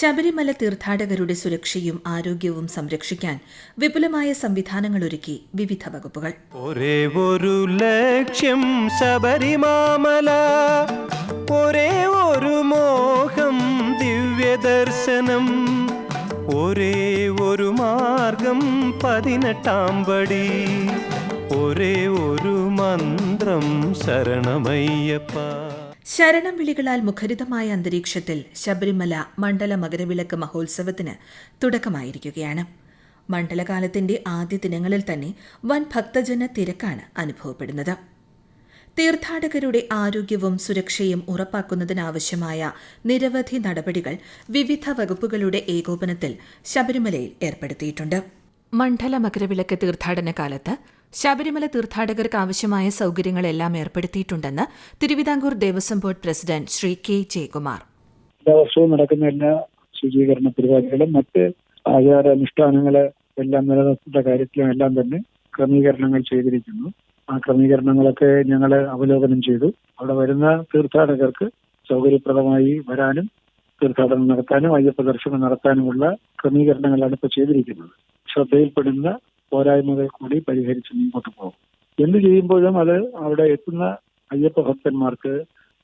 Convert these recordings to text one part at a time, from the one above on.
ശബരിമല തീർത്ഥാടകരുടെ സുരക്ഷയും ആരോഗ്യവും സംരക്ഷിക്കാൻ വിപുലമായ സംവിധാനങ്ങൾ ഒരുക്കി വിവിധ വകുപ്പുകൾ. ഒരേ ഒരു ലക്ഷ്യം ശബരിമാമല ഒരേ ഒരു മോഹം ദിവ്യദർശനം ഒരേ ഒരു മാർഗം പതിനെട്ടാം പടി ഒരേ ഒരു മന്ത്രം ശരണമയ്യപ്പ. ശരണം വിളികളാൽ മുഖരിതമായ അന്തരീക്ഷത്തിൽ ശബരിമല മണ്ഡല മകരവിളക്ക് മഹോത്സവത്തിന് തുടക്കമായിരിക്കുകയാണ്. മണ്ഡലകാലത്തിന്റെ ആദ്യ ദിനങ്ങളിൽ തന്നെ വൻ ഭക്തജന തിരക്കാണ് അനുഭവപ്പെടുന്നത്. തീർത്ഥാടകരുടെ ആരോഗ്യവും സുരക്ഷയും ഉറപ്പാക്കുന്നതിനാവശ്യമായ നിരവധി നടപടികൾ വിവിധ വകുപ്പുകളുടെ ഏകോപനത്തിൽ ശബരിമലയിൽ ഏർപ്പെടുത്തിയിട്ടുണ്ട്. മണ്ഡല മകരവിളക്ക് തീർത്ഥാടന കാലത്ത് ശബരിമല തീർത്ഥാടകർക്ക് ആവശ്യമായ സൗകര്യങ്ങളെല്ലാം ഏർപ്പെടുത്തിയിട്ടുണ്ടെന്ന് Thiruvithamkoor Devaswom board president Shri K Jayakumar. വർഷവും നടക്കുന്ന എല്ലാ ശുചീകരണ പരിപാടികളും മറ്റ് ആചാരാനുഷ്ഠാനങ്ങളെ എല്ലാം നിലനിർത്തുന്ന കാര്യത്തിലും എല്ലാം തന്നെ ക്രമീകരണങ്ങൾ ചെയ്തിരിക്കുന്നു. ആ ക്രമീകരണങ്ങളൊക്കെ ഞങ്ങൾ അവലോകനം ചെയ്തു. അവിടെ വരുന്ന തീർത്ഥാടകർക്ക് സൗകര്യപ്രദമായി വരാനും തീർത്ഥാടനം നടത്താനും അയ്യപ്പ ദർശനം നടത്താനുമുള്ള ക്രമീകരണങ്ങളാണ് ഇപ്പോൾ ചെയ്തിരിക്കുന്നത്. ശ്രദ്ധയിൽപ്പെടുന്ന പോരായ്മകൾ കൂടി പരിഹരിച്ച് മുമ്പോട്ട് പോകും. എന്ത് ചെയ്യുമ്പോഴും അത് അവിടെ എത്തുന്ന അയ്യപ്പ ഭക്തന്മാർക്ക്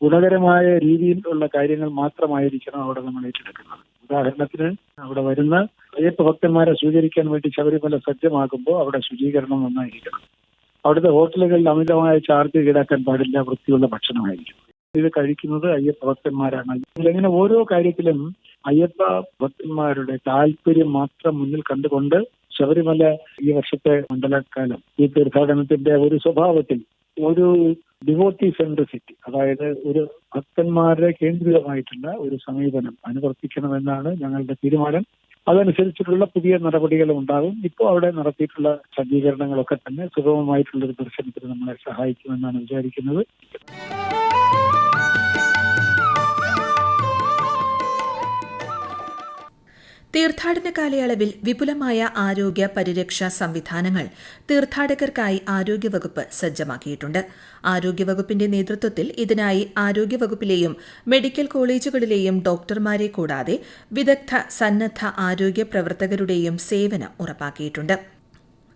ഗുണകരമായ രീതിയിലുള്ള കാര്യങ്ങൾ മാത്രമായിരിക്കണം അവിടെ നമ്മൾ ഏറ്റെടുക്കുന്നത്. ഉദാഹരണത്തിന് അവിടെ വരുന്ന അയ്യപ്പ ഭക്തന്മാരെ സ്വീകരിക്കാൻ വേണ്ടി ശബരിമല സജ്ജമാകുമ്പോൾ അവിടെ ശുചീകരണം നന്നായിരിക്കണം. അവിടുത്തെ ഹോട്ടലുകളിൽ അമിതമായ ചാർജ് ഈടാക്കാൻ പാടില്ല വൃത്തിയുള്ള ഭക്ഷണമായിരിക്കും. ഇത് കഴിക്കുന്നത് അയ്യപ്പ ഭക്തന്മാരാണ്. ഇങ്ങനെ ഓരോ കാര്യത്തിലും അയ്യപ്പ ഭക്തന്മാരുടെ താല്പര്യം മാത്രം മുന്നിൽ കണ്ടുകൊണ്ട് ശബരിമല ഈ വർഷത്തെ മണ്ഡലകാലം. ഈ തീർത്ഥാടനത്തിന്റെ ഒരു സ്വഭാവത്തിൽ ഒരു ഡിവോട്ടി സെൻട്രിസിറ്റി അതായത് ഒരു ഭക്തന്മാരുടെ കേന്ദ്രിതമായിട്ടുള്ള ഒരു സമീപനം അനുവർത്തിക്കണമെന്നാണ് ഞങ്ങളുടെ തീരുമാനം. അതനുസരിച്ചിട്ടുള്ള പുതിയ നടപടികളും ഉണ്ടാകും. ഇപ്പോൾ അവിടെ നടത്തിയിട്ടുള്ള സജ്ജീകരണങ്ങളൊക്കെ തന്നെ സുഗമമായിട്ടുള്ള ഒരു ദർശനത്തിന് നമ്മളെ സഹായിക്കുമെന്നാണ് വിചാരിക്കുന്നത്. തീർത്ഥാടന കാലയളവിൽ വിപുലമായ ആരോഗ്യ പരിരക്ഷാ സംവിധാനങ്ങൾ തീർത്ഥാടകർക്കായി ആരോഗ്യവകുപ്പ് സജ്ജമാക്കിയിട്ടുണ്ട്. ആരോഗ്യവകുപ്പിന്റെ നേതൃത്വത്തിൽ ഇതിനായി ആരോഗ്യവകുപ്പിലെയും മെഡിക്കൽ കോളേജുകളിലെയും ഡോക്ടർമാരെ കൂടാതെ വിദഗ്ധ സന്നദ്ധ ആരോഗ്യ പ്രവർത്തകരുടെയും സേവനം ഉറപ്പാക്കിയിട്ടുണ്ട്.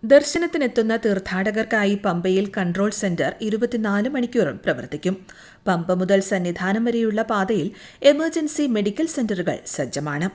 ദർശനത്തിനെത്തുന്ന തീർത്ഥാടകർക്കായി പമ്പയിൽ കൺട്രോൾ സെന്റർ ഇരുപത്തിനാല് മണിക്കൂറും പ്രവർത്തിക്കും. പമ്പ മുതൽ സന്നിധാനം വരെയുള്ള പാതയിൽ എമർജൻസി മെഡിക്കൽ സെന്ററുകൾ സജ്ജമാണ്.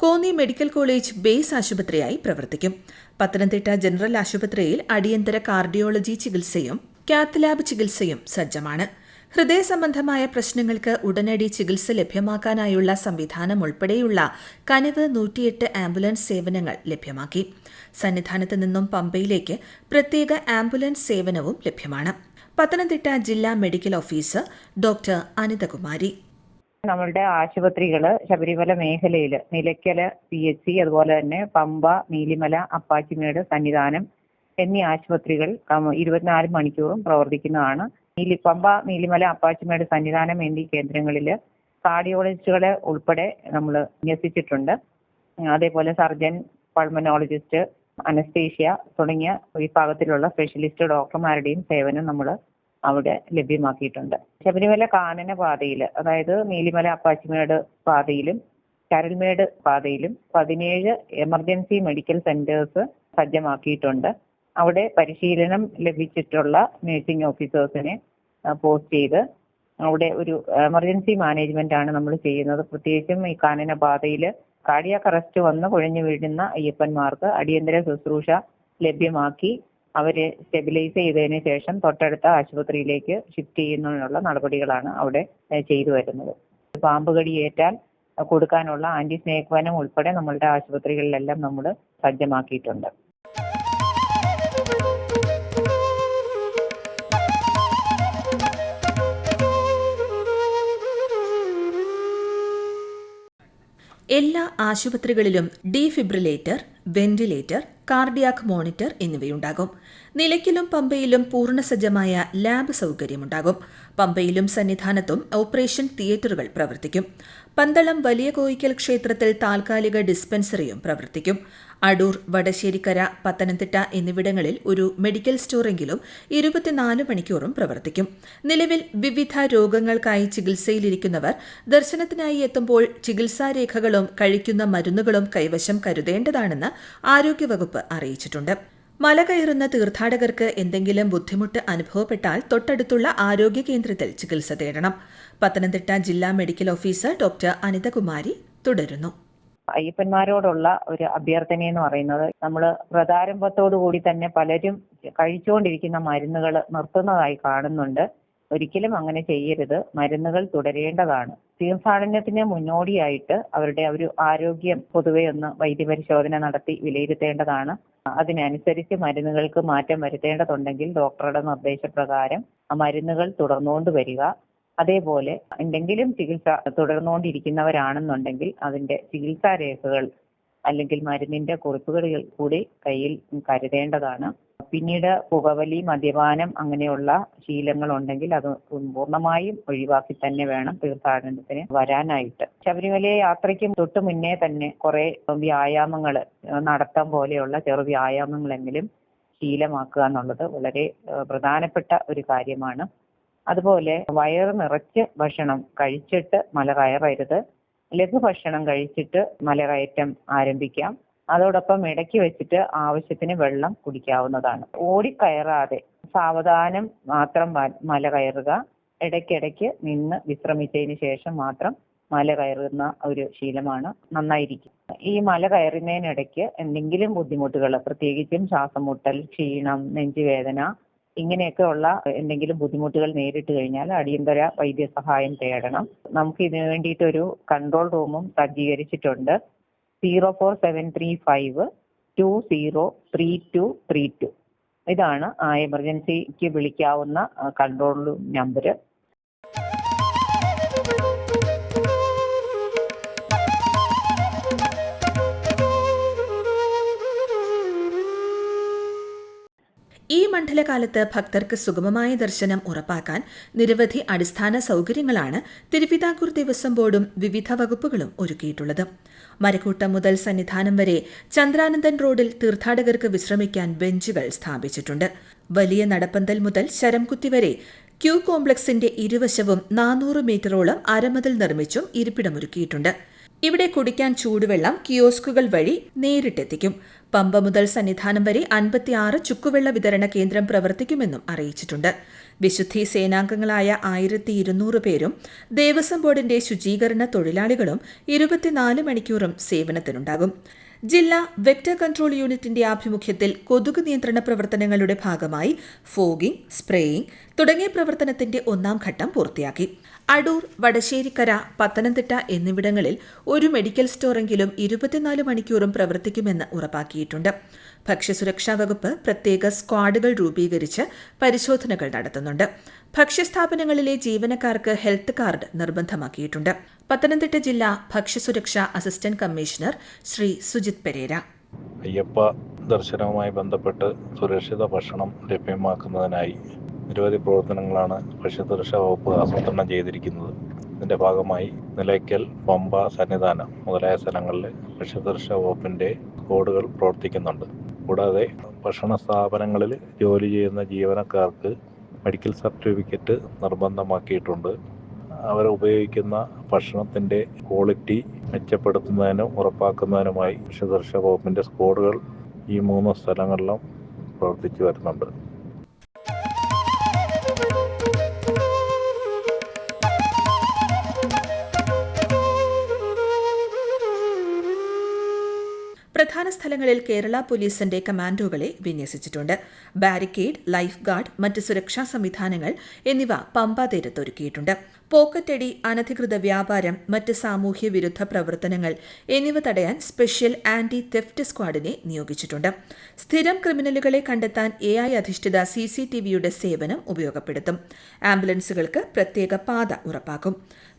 കോന്നി മെഡിക്കൽ കോളേജ് ബേസ് ആശുപത്രിയായി പ്രവർത്തിക്കും. പത്തനംതിട്ട ജനറൽ ആശുപത്രിയിൽ അടിയന്തര കാർഡിയോളജി ചികിത്സയും കാത്ത് ലാബ് ചികിത്സയും സജ്ജമാണ്. ഹൃദയ സംബന്ധമായ പ്രശ്നങ്ങൾക്ക് ഉടനടി ചികിത്സ ലഭ്യമാക്കാനായുള്ള സംവിധാനം ഉൾപ്പെടെയുള്ള കനിവ് നൂറ്റിയെട്ട് ആംബുലൻസ് സേവനങ്ങൾ ലഭ്യമാക്കി. സന്നിധാനത്ത് നിന്നും പമ്പയിലേക്ക് പ്രത്യേക ആംബുലൻസ് സേവനവും ലഭ്യമാണ്. പത്തനംതിട്ട ജില്ലാ മെഡിക്കൽ ഓഫീസർ ഡോക്ടർ അനിതകുമാരി. നമ്മളുടെ ആശുപത്രികൾ ശബരിമല മേഖലയിൽ നിലയ്ക്കൽ പി എച്ച് സി അതുപോലെ തന്നെ പമ്പ നീലിമല അപ്പാച്ചിമേട് സന്നിധാനം എന്നീ ആശുപത്രികൾ ഇരുപത്തിനാല് മണിക്കൂറും പ്രവർത്തിക്കുന്നതാണ്. നീലി പമ്പ നീലിമല അപ്പാച്ചിമേട് സന്നിധാനം എന്നീ കേന്ദ്രങ്ങളിൽ കാർഡിയോളജിസ്റ്റുകളെ ഉൾപ്പെടെ നമ്മൾ വിന്യസിച്ചിട്ടുണ്ട്. അതേപോലെ സർജൻ പൾമനോളജിസ്റ്റ് അനസ്തേഷ്യ തുടങ്ങിയ വിഭാഗത്തിലുള്ള സ്പെഷ്യലിസ്റ്റ് ഡോക്ടർമാരുടെയും സേവനം നമ്മൾ അവിടെ ലഭ്യമാക്കിയിട്ടുണ്ട്. ശബരിമല കാനന പാതയിൽ അതായത് നീലിമല അപ്പാച്ചിമേട് പാതയിലും കരൽമേട് പാതയിലും പതിനേഴ് എമർജൻസി മെഡിക്കൽ സെന്റേഴ്സ് സജ്ജമാക്കിയിട്ടുണ്ട്. അവിടെ പരിശീലനം ലഭിച്ചിട്ടുള്ള നഴ്സിംഗ് ഓഫീസേഴ്സിനെ പോസ്റ്റ് ചെയ്ത് അവിടെ ഒരു എമർജൻസി മാനേജ്മെന്റ് ആണ് നമ്മൾ ചെയ്യുന്നത്. പ്രത്യേകിച്ചും ഈ കാനന പാതയിൽ കാർഡിയാക് അറസ്റ്റ് വന്ന് കുഴഞ്ഞു വീഴുന്ന അയ്യപ്പന്മാർക്ക് അടിയന്തര ശുശ്രൂഷ ലഭ്യമാക്കി അവരെ സ്റ്റെബിലൈസ് ചെയ്തതിന് ശേഷം തൊട്ടടുത്ത ആശുപത്രിയിലേക്ക് ഷിഫ്റ്റ് ചെയ്യുന്നതിനുള്ള നടപടികളാണ് അവിടെ ചെയ്തു വരുന്നത്. പാമ്പ് ഏറ്റാൽ കൊടുക്കാനുള്ള ആന്റി സ്നേക് വനം ഉൾപ്പെടെ നമ്മളുടെ ആശുപത്രികളിലെല്ലാം നമ്മൾ സജ്ജമാക്കിയിട്ടുണ്ട്. എല്ലാ ആശുപത്രികളിലും ഡീഫിബ്രിലേറ്റർ വെന്റിലേറ്റർ കാർഡിയാക് മോണിറ്റർ എന്നിവയുണ്ടാകും. നിലയ്ക്കലും പമ്പയിലും പൂർണസജ്ജമായ ലാബ് സൗകര്യമുണ്ടാകും. പമ്പയിലും സന്നിധാനത്തും ഓപ്പറേഷൻ തിയേറ്ററുകൾ പ്രവർത്തിക്കും. പന്തളം വലിയ കോയിക്കൽ ക്ഷേത്രത്തിൽ താൽക്കാലിക ഡിസ്പെൻസറിയും പ്രവർത്തിക്കും. അടൂർ വടശ്ശേരിക്കര പത്തനംതിട്ട എന്നിവിടങ്ങളിൽ ഒരു മെഡിക്കൽ സ്റ്റോറെങ്കിലും ഇരുപത്തിനാല് മണിക്കൂറും പ്രവർത്തിക്കും. നിലവിൽ വിവിധ രോഗങ്ങൾക്കായി ചികിത്സയിലിരിക്കുന്നവർ ദർശനത്തിനായി എത്തുമ്പോൾ ചികിത്സാരേഖകളും കഴിക്കുന്ന മരുന്നുകളും കൈവശം കരുതേണ്ടതാണെന്ന് ആരോഗ്യവകുപ്പ് അറിയിച്ചിട്ടുണ്ട്. മല കയറുന്ന തീർത്ഥാടകർക്ക് എന്തെങ്കിലും ബുദ്ധിമുട്ട് അനുഭവപ്പെട്ടാൽ തൊട്ടടുത്തുള്ള ആരോഗ്യ കേന്ദ്രത്തിൽ ചികിത്സ തേടണം. പത്തനംതിട്ട ജില്ലാ മെഡിക്കൽ ഓഫീസർ ഡോക്ടർ അനിതകുമാരി തുടരുന്നു. അയ്യപ്പന്മാരോടുള്ള ഒരു അഭ്യർത്ഥന എന്ന് പറയുന്നത് നമ്മൾ കൂടി തന്നെ പലരും കഴിച്ചുകൊണ്ടിരിക്കുന്ന മരുന്നുകൾ നിർത്തുന്നതായി കാണുന്നുണ്ട്. ഒരിക്കലും അങ്ങനെ ചെയ്യരുത്. മരുന്നുകൾ തുടരേണ്ടതാണ്. തീർത്ഥാടനത്തിന് മുന്നോടിയായിട്ട് അവരുടെ ഒരു ആരോഗ്യം പൊതുവെ ഒന്ന് വൈദ്യപരിശോധന നടത്തി വിലയിരുത്തേണ്ടതാണ്. അതിനനുസരിച്ച് മരുന്നുകൾക്ക് മാറ്റം വരുത്തേണ്ടതുണ്ടെങ്കിൽ ഡോക്ടറുടെ നിർദ്ദേശപ്രകാരം ആ മരുന്നുകൾ തുടർന്നുകൊണ്ട് വരിക. അതേപോലെ എന്തെങ്കിലും ചികിത്സ തുടർന്നുകൊണ്ടിരിക്കുന്നവരാണെന്നുണ്ടെങ്കിൽ അതിന്റെ ചികിത്സാ രേഖകൾ അല്ലെങ്കിൽ മരുന്നിന്റെ കുറിപ്പുകൾ കൂടി കയ്യിൽ കരുതേണ്ടതാണ്. പിന്നീട് പുകവലി മദ്യപാനം അങ്ങനെയുള്ള ശീലങ്ങൾ ഉണ്ടെങ്കിൽ അത് പൂർണമായും ഒഴിവാക്കി തന്നെ വേണം തീർത്ഥാടനത്തിന് വരാനായിട്ട്. ശബരിമല യാത്രയ്ക്ക് തൊട്ട് മുന്നേ തന്നെ കുറെ വ്യായാമങ്ങൾ നടത്തം പോലെയുള്ള ചെറു വ്യായാമങ്ങളെങ്കിലും ശീലമാക്കുക എന്നുള്ളത് വളരെ പ്രധാനപ്പെട്ട ഒരു കാര്യമാണ്. അതുപോലെ വയറ് നിറച്ച് ഭക്ഷണം കഴിച്ചിട്ട് മല കയറരുത്. ലഘുഭക്ഷണം കഴിച്ചിട്ട് മലകയറ്റം ആരംഭിക്കാം. അതോടൊപ്പം ഇടയ്ക്ക് വെച്ചിട്ട് ആവശ്യത്തിന് വെള്ളം കുടിക്കാവുന്നതാണ്. ഓടിക്കയറാതെ സാവധാനം മാത്രം മല കയറുക. ഇടയ്ക്കിടയ്ക്ക് നിന്ന് വിശ്രമിച്ചതിന് ശേഷം മാത്രം മല കയറുന്ന ഒരു ശീലമാണ്. നന്നായിരിക്കും. ഈ മല കയറുന്നതിനിടയ്ക്ക് എന്തെങ്കിലും ബുദ്ധിമുട്ടുകൾ പ്രത്യേകിച്ചും ശ്വാസം മുട്ടൽ ക്ഷീണം നെഞ്ചുവേദന ഇങ്ങനെയൊക്കെ ഉള്ള എന്തെങ്കിലും ബുദ്ധിമുട്ടുകൾ നേരിട്ട് കഴിഞ്ഞാൽ അടിയന്തര വൈദ്യസഹായം തേടണം. നമുക്ക് ഇതിനു വേണ്ടിയിട്ട് ഒരു കൺട്രോൾ റൂമും സജ്ജീകരിച്ചിട്ടുണ്ട്. Zero four seven three five two zero three two three two ഇതാണ് ആ എമർജൻസിക്ക് വിളിക്കാവുന്ന കൺട്രോൾ നമ്പർ മണ്ഡലകാലത്ത് ഭക്തർക്ക് സുഗമമായ ദർശനം ഉറപ്പാക്കാൻ നിരവധി അടിസ്ഥാന സൗകര്യങ്ങളാണ് തിരുവിതാംകൂർ ദേവസ്വം ബോർഡും വിവിധ വകുപ്പുകളും ഒരുക്കിയിട്ടുള്ളത്. മരക്കൂട്ടം മുതൽ സന്നിധാനം വരെ ചന്ദ്രാനന്ദൻ റോഡിൽ തീർത്ഥാടകർക്ക് വിശ്രമിക്കാൻ ബെഞ്ചുകൾ സ്ഥാപിച്ചിട്ടുണ്ട്. വലിയ നടപ്പന്തൽ മുതൽ ശരംകുത്തി വരെ ക്യൂ കോംപ്ലക്സിന്റെ ഇരുവശവും നാനൂറ് മീറ്ററോളം അരമതിൽ നിർമ്മിച്ചും ഇരിപ്പിടമൊരുക്കിയിട്ടുണ്ട്. ഇവിടെ കുടിക്കാൻ ചൂടുവെള്ളം കിയോസ്കുകൾ വഴി നേരിട്ടെത്തിക്കും. പമ്പ മുതൽ സന്നിധാനം വരെ അൻപത്തിയാറ് ചുക്കുവെള്ള വിതരണ കേന്ദ്രം പ്രവർത്തിക്കുമെന്നും അറിയിച്ചിട്ടുണ്ട്. വിശുദ്ധി സേനാംഗങ്ങളായ ആയിരത്തി ഇരുന്നൂറ് പേരും ദേവസ്വം ബോർഡിന്റെ ശുചീകരണ തൊഴിലാളികളും ഇരുപത്തിനാല് മണിക്കൂറും സേവനത്തിനുണ്ടാകും. ജില്ലാ വെക്ടർ കൺട്രോൾ യൂണിറ്റിന്റെ ആഭിമുഖ്യത്തിൽ കൊതുക് നിയന്ത്രണ പ്രവർത്തനങ്ങളുടെ ഭാഗമായി ഫോഗിംഗ് സ്പ്രേയിംഗ് തുടങ്ങിയ പ്രവർത്തനത്തിന്റെ ഒന്നാം ഘട്ടം പൂർത്തിയാക്കി. അടൂർ വടശ്ശേരിക്കര പത്തനംതിട്ട എന്നിവിടങ്ങളിൽ ഒരു മെഡിക്കൽ സ്റ്റോറെങ്കിലും ഇരുപത്തിനാല് മണിക്കൂറും പ്രവർത്തിക്കുമെന്ന് ഉറപ്പാക്കിയിട്ടുണ്ട്. ഭക്ഷ്യസുരക്ഷാ വകുപ്പ് പ്രത്യേക സ്ക്വാഡുകൾ രൂപീകരിച്ച് പരിശോധനകൾ നടത്തുന്നുണ്ട്. ഭക്ഷ്യസ്ഥാപനങ്ങളിലെ ജീവനക്കാർക്ക് ഹെൽത്ത് കാർഡ് നിർബന്ധമാക്കിയിട്ടുണ്ട്. പത്തനംതിട്ട ജില്ലാ ഭക്ഷ്യസുരക്ഷാ അസിസ്റ്റന്റ് കമ്മീഷണർ ശ്രീ സുജിത് പെരേര. അയ്യപ്പ ദർശനവുമായി ബന്ധപ്പെട്ട് സുരക്ഷിത ഭക്ഷണം ലഭ്യമാക്കുന്നതിനായി നിരവധി പ്രവർത്തനങ്ങളാണ് ഭക്ഷ്യസുരക്ഷാ വകുപ്പ് ആസൂത്രണം ചെയ്തിരിക്കുന്നത്. ഇതിന്റെ ഭാഗമായി നിലയ്ക്കൽ പമ്പ സന്നിധാനം മുതലായ സ്ഥലങ്ങളിൽ ഭക്ഷ്യസുരക്ഷാ വകുപ്പിന്റെ കോഡുകൾ പ്രവർത്തിക്കുന്നുണ്ട്. കൂടാതെ ഭക്ഷണ സ്ഥാപനങ്ങളിൽ ജോലി ചെയ്യുന്ന ജീവനക്കാർക്ക് മെഡിക്കൽ സർട്ടിഫിക്കറ്റ് നിർബന്ധമാക്കിയിട്ടുണ്ട്. അവർ ഉപയോഗിക്കുന്ന ഭക്ഷണത്തിന്റെ ക്വാളിറ്റി മെച്ചപ്പെടുത്തുന്നതിനും ഉറപ്പാക്കുന്നതിനുമായി ഭക്ഷ്യസുരക്ഷാ വകുപ്പിന്റെ സ്കോഡുകൾ ഈ മൂന്ന് സ്ഥലങ്ങളിലും പ്രവർത്തിച്ചു വരുന്നുണ്ട്. സ്ഥലങ്ങളിൽ കേരള പോലീസിന്റെ കമാൻഡോകളെ വിന്യസിച്ചിട്ടുണ്ട്. ബാരിക്കേഡ് ലൈഫ് ഗാർഡ് മറ്റ് സുരക്ഷാ സംവിധാനങ്ങൾ എന്നിവ പമ്പാതീരത്ത് ഒരുക്കിയിട്ടുണ്ട്. പോക്കറ്റടി അനധികൃത വ്യാപാരം മറ്റ് സാമൂഹ്യ വിരുദ്ധ പ്രവർത്തനങ്ങൾ എന്നിവ തടയാൻ സ്പെഷ്യൽ ആന്റി തെഫ്റ്റ് സ്ക്വാഡിനെ നിയോഗിച്ചിട്ടുണ്ട്. സ്ഥിരം ക്രിമിനലുകളെ കണ്ടെത്താൻ എ ഐ അധിഷ്ഠിത സി സി ടി വിയുടെ സേവനം ഉപയോഗപ്പെടുത്തും. ആംബുലൻസുകൾക്ക് പ്രത്യേക പാത ഉറപ്പാക്കും.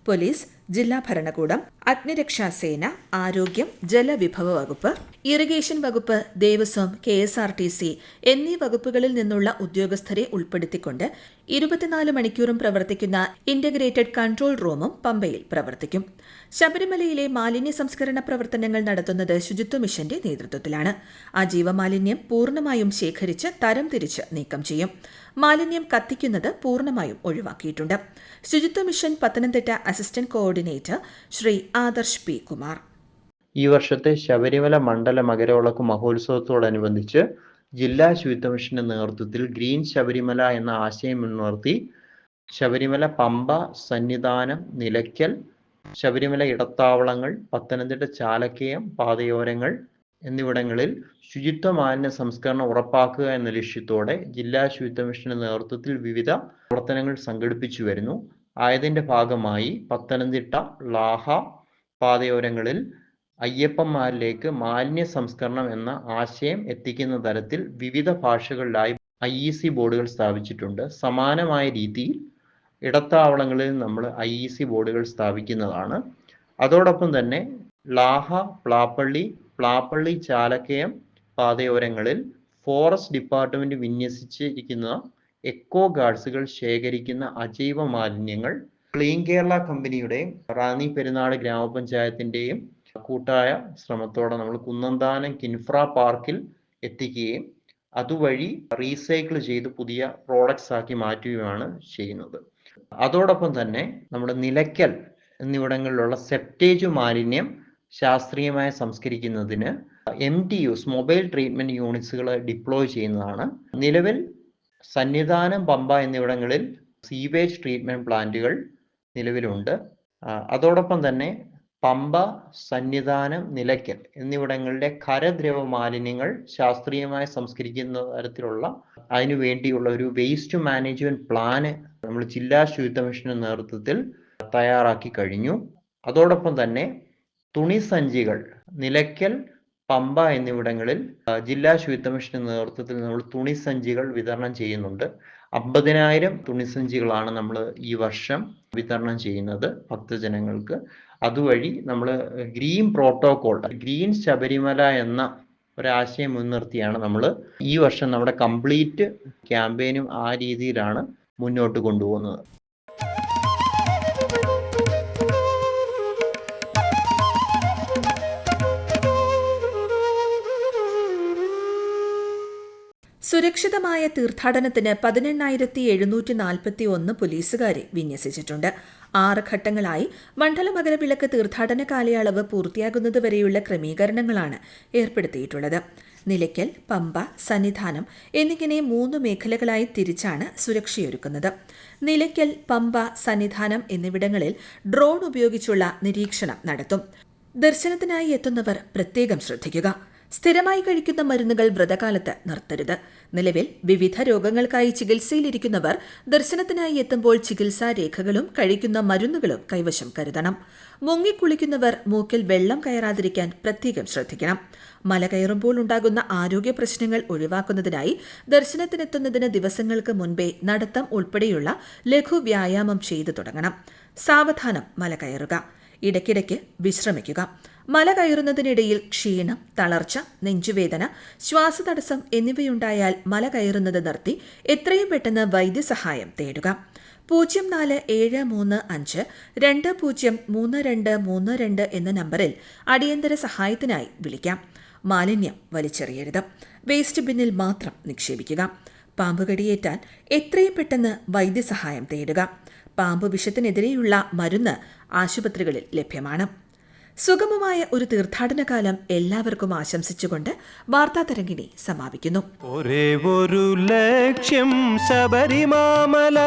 പോലീസ് ജില്ലാ ഭരണകൂടം അഗ്നിരക്ഷാസേന ആരോഗ്യം ജലവിഭവ വകുപ്പ് ഇറിഗേഷൻ വകുപ്പ് Devaswom K S R T C എന്നീ വകുപ്പുകളിൽ നിന്നുള്ള ഉദ്യോഗസ്ഥരെ ഉൾപ്പെടുത്തിക്കൊണ്ട് ഇരുപത്തിനാല് മണിക്കൂറും പ്രവർത്തിക്കുന്ന ഇന്റഗ്രേറ്റഡ് കൺട്രോൾ റൂമും പമ്പയിൽ പ്രവർത്തിക്കും. ശബരിമലയിലെ മാലിന്യ സംസ്കരണ പ്രവർത്തനങ്ങൾ നടത്തുന്നത് ശുചിത്വ മിഷന്റെ നേതൃത്വത്തിലാണ്. അജീവ മാലിന്യം പൂർണമായും ശേഖരിച്ച് തരംതിരിച്ച് നീക്കം ചെയ്യും. മാലിന്യം കത്തിക്കുന്നത് പൂർണമായും ഒഴിവാക്കിയിട്ടുണ്ട്. ശുചിത്വ mission Pathanamthitta assistant coordinator Shri Adarsh P Kumar. ഈ വർഷത്തെ ശബരിമല മണ്ഡല മകരവിളക്ക് മഹോത്സവത്തോടനുബന്ധിച്ച് ജില്ലാ ശുചിത്വ മിഷന്റെ നേതൃത്വത്തിൽ ഗ്രീൻ ശബരിമല എന്ന ആശയം മുൻനിർത്തി ശബരിമല പമ്പ സന്നിധാനം നിലയ്ക്കൽ ശബരിമല ഇടത്താവളങ്ങൾ പത്തനംതിട്ട ചാലക്കയം പാതയോരങ്ങൾ എന്നിവിടങ്ങളിൽ ശുചിത്വ മാലിന്യ സംസ്കരണം ഉറപ്പാക്കുക എന്ന ലക്ഷ്യത്തോടെ ജില്ലാ ശുചിത്വ മിഷന്റെ നേതൃത്വത്തിൽ വിവിധ പ്രവർത്തനങ്ങൾ സംഘടിപ്പിച്ചു വരുന്നു. ആയതിന്റെ ഭാഗമായി പത്തനംതിട്ട ലാഹ പാതയോരങ്ങളിൽ അയ്യപ്പന്മാരിലേക്ക് മാലിന്യ സംസ്കരണം എന്ന ആശയം എത്തിക്കുന്ന തരത്തിൽ വിവിധ ഭാഷകളിലായി ഐ ഇ സി ബോർഡുകൾ സ്ഥാപിച്ചിട്ടുണ്ട്. സമാനമായ രീതിയിൽ ഇടത്താവളങ്ങളിൽ നമ്മൾ ഐ ഇ സി ബോർഡുകൾ സ്ഥാപിക്കുന്നതാണ്. അതോടൊപ്പം തന്നെ ലാഹ പ്ലാപ്പള്ളി പ്ലാപ്പള്ളി ചാലക്കയം പാതയോരങ്ങളിൽ ഫോറസ്റ്റ് ഡിപ്പാർട്ട്മെന്റ് വിന്യസിച്ചിരിക്കുന്ന എക്കോ ഗാർഡ്സുകൾ ശേഖരിക്കുന്ന അജൈവ മാലിന്യങ്ങൾ. ക്ലീൻ കേരള കമ്പനിയുടെയും റാന്നി പെരുന്നാട് ഗ്രാമപഞ്ചായത്തിന്റെയും കൂട്ടായ ശ്രമത്തോടെ നമ്മൾ കുന്നന്താനം കിൻഫ്ര പാർക്കിൽ എത്തിക്കുകയും അതുവഴി റീസൈക്കിൾ ചെയ്ത് പുതിയ പ്രോഡക്ട്സ് ആക്കി മാറ്റുകയുമാണ് ചെയ്യുന്നത്. അതോടൊപ്പം തന്നെ നമ്മുടെ നിലയ്ക്കൽ എന്നിവിടങ്ങളിലുള്ള സെപ്റ്റേജ് മാലിന്യം ശാസ്ത്രീയമായി സംസ്കരിക്കുന്നതിന് M T Us mobile treatment യൂണിറ്റ്സുകൾ deploy ചെയ്യുന്നതാണ്. നിലവിൽ സന്നിധാനം പമ്പ എന്നിവിടങ്ങളിൽ സീവേജ് ട്രീറ്റ്മെന്റ് പ്ലാന്റുകൾ നിലവിലുണ്ട്. അതോടൊപ്പം തന്നെ പമ്പ സന്നിധാനം നിലയ്ക്കൽ എന്നിവിടങ്ങളിലെ ഖരദ്രവ മാലിന്യങ്ങൾ ശാസ്ത്രീയമായി സംസ്കരിക്കുന്ന തരത്തിലുള്ള അതിനു വേണ്ടിയുള്ള ഒരു വേസ്റ്റ് മാനേജ്മെന്റ് പ്ലാന് നമ്മൾ ജില്ലാ ശുചിത്വ മിഷന്റെ നേതൃത്വത്തിൽ തയ്യാറാക്കി കഴിഞ്ഞു. അതോടൊപ്പം തന്നെ തുണി സഞ്ചികൾ നിലയ്ക്കൽ പമ്പ എന്നിവിടങ്ങളിൽ ജില്ലാ ശുചിത്വ മിഷന്റെ നേതൃത്വത്തിൽ നമ്മൾ തുണി സഞ്ചികൾ വിതരണം ചെയ്യുന്നുണ്ട്. അമ്പതിനായിരം തുണിസഞ്ചികളാണ് നമ്മൾ ഈ വർഷം വിതരണം ചെയ്യുന്നത് ഭക്തജനങ്ങൾക്ക്. അതുവഴി നമ്മൾ ഗ്രീൻ പ്രോട്ടോകോൾ ഗ്രീൻ ശബരിമല എന്ന ഒരാശയം മുൻനിർത്തിയാണ് നമ്മൾ ഈ വർഷം നമ്മുടെ കംപ്ലീറ്റ് ക്യാമ്പയിനും ആ രീതിയിലാണ് മുന്നോട്ട് കൊണ്ടുപോകുന്നത്. സുരക്ഷിതമായ തീർത്ഥാടനത്തിന് പതിനെണ്ണായിരത്തി എഴുന്നൂറ്റി നാൽപ്പത്തി ഒന്ന് പോലീസുകാരെ വിന്യസിച്ചിട്ടുണ്ട്. ആറ് ഘട്ടങ്ങളായി മണ്ഡല മകരവിളക്ക് തീർത്ഥാടന കാലയളവ് പൂർത്തിയാകുന്നതുവരെയുള്ള ക്രമീകരണങ്ങളാണ് ഏർപ്പെടുത്തിയിട്ടുള്ളത്. നിലയ്ക്കൽ പമ്പ സന്നിധാനം എന്നിങ്ങനെ മൂന്ന് മേഖലകളായി തിരിച്ചാണ് സുരക്ഷയൊരുക്കുന്നത്. നിലയ്ക്കൽ പമ്പ സന്നിധാനം എന്നിവിടങ്ങളിൽ ഡ്രോൺ ഉപയോഗിച്ചുള്ള നിരീക്ഷണം നടത്തും. ദർശനത്തിനായി എത്തുന്നവർ പ്രത്യേകം ശ്രദ്ധിക്കുക. സ്ഥിരമായി കഴിക്കുന്ന മരുന്നുകൾ വ്രതകാലത്ത് നിർത്തരുത്. നിലവിൽ വിവിധ രോഗങ്ങൾക്കായി ചികിത്സയിലിരിക്കുന്നവർ ദർശനത്തിനായി എത്തുമ്പോൾ ചികിത്സാ രേഖകളും കഴിക്കുന്ന മരുന്നുകളും കൈവശം കരുതണം. മുങ്ങിക്കുളിക്കുന്നവർ മൂക്കിൽ വെള്ളം കയറാതിരിക്കാൻ പ്രത്യേകം ശ്രദ്ധിക്കണം. മല കയറുമ്പോൾ ഉണ്ടാകുന്ന ആരോഗ്യ പ്രശ്നങ്ങൾ ഒഴിവാക്കുന്നതിനായി ദർശനത്തിനെത്തുന്നതിന് ദിവസങ്ങൾക്ക് മുൻപേ നടത്തം ഉൾപ്പെടെയുള്ള ലഘു വ്യായാമം ചെയ്തു തുടങ്ങണം. സാവധാനം മല കയറുക. ഇടയ്ക്കിടയ്ക്ക് വിശ്രമിക്കുക. മല കയറുന്നതിനിടയിൽ ക്ഷീണം തളർച്ച നെഞ്ചുവേദന ശ്വാസതടസ്സം എന്നിവയുണ്ടായാൽ മല കയറുന്നത് നിർത്തി എത്രയും പെട്ടെന്ന് വൈദ്യസഹായം തേടുക. പൂജ്യം നാല് ഏഴ് മൂന്ന് അഞ്ച് രണ്ട് പൂജ്യം മൂന്ന് രണ്ട് മൂന്ന് രണ്ട് എന്ന നമ്പറിൽ അടിയന്തര സഹായത്തിനായി വിളിക്കാം. മാലിന്യം വലിച്ചെറിയരുത്. വേസ്റ്റ് ബിന്നിൽ മാത്രം നിക്ഷേപിക്കുക. പാമ്പ് കടിയേറ്റാൽ എത്രയും പെട്ടെന്ന് വൈദ്യസഹായം തേടുക. പാമ്പ് വിഷത്തിനെതിരെയുള്ള മരുന്ന് ആശുപത്രികളിൽ ലഭ്യമാണ്. സുഗമമായ ഒരു തീർത്ഥാടന കാലം എല്ലാവർക്കും ആശംസിച്ചുകൊണ്ട് വാർത്താ തരംഗിണി സമാപിക്കുന്നു. ഒരേ ഒരു ലക്ഷ്യം ശബരിമാമല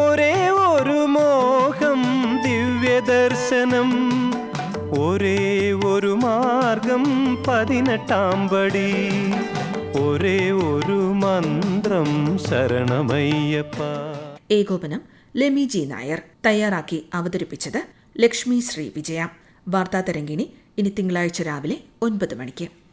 ഒരേ ഒരു മോഹം ദിവ്യദർശനം ഒരേ ഒരു മാർഗം പതിനെട്ടാം പടി ഒരേ ഒരു മന്ത്രം ശരണമയ്യപ്പ. ഏകോപനം ലെമി ജി നായർ തയ്യാറാക്കി അവതരിപ്പിച്ചത് ലക്ഷ്മി ശ്രീ വിജയ. വാർത്താ തരംഗിണി ഇനി തിങ്കളാഴ്ച രാവിലെ ഒൻപത് മണിക്ക്.